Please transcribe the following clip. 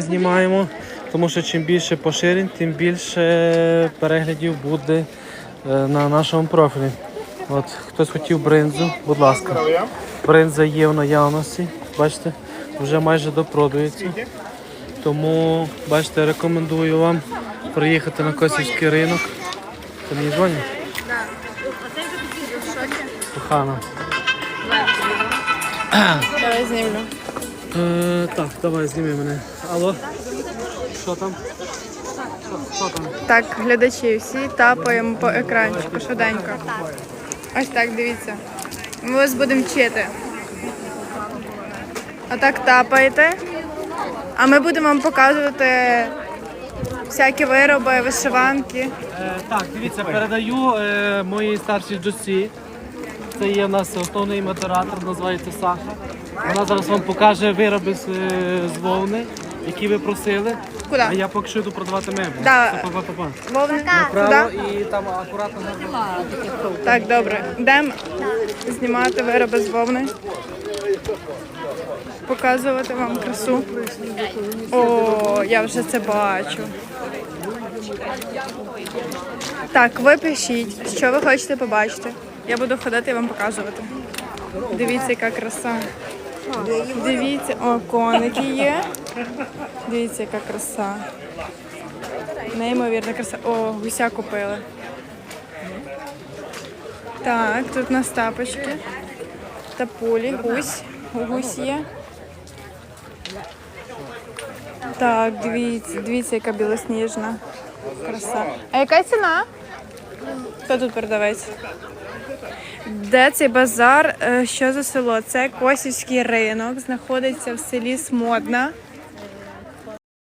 Знімаємо, тому що чим більше поширень, тим більше переглядів буде е, на нашому профілі. От хтось хотів бринзу, будь ласка. Бринза є в наявності. Бачите, вже майже допродується. Тому бачите, рекомендую вам приїхати на Косівський ринок. Ти мені дзвониш? Кохана. Давай знімлю. Е, так, давай зніми мене. Алло. Що там? Що, що там? Так, глядачі, всі тапаємо по екранчику швиденько. Ось так, дивіться. Ми вас будемо вчити. Отак тапаєте. А ми будемо вам показувати всякі вироби, вишиванки. Е, так, дивіться, передаю е, моїй старшій дочці. Це є в нас основний моторатор, називається Саша. Вона зараз вам покаже вироби з, е, з вовни, які ви просили. Куди? А я поки що йду продавати меблі. Да. Па-па-па-па. Право Куди? і там акуратно на Так, добре. Йдемо знімати вироби з вовни. Показувати вам красу. О, я вже це бачу. Так, ви пишіть, що ви хочете побачити. Я буду ходити і вам показувати. Дивіться, яка краса. Дивіться, о, коники є. Дивіться, яка краса. Неймовірна краса. О, гуся купили. Так, тут у нас тапочки. Тапулі, гусь. Гусь є. Так, дивіться, дивіться, яка білосніжна. Краса. А яка ціна? Хто тут продавець? Де цей базар? Е, Що за село? Це Косівський ринок, знаходиться в селі Смодна.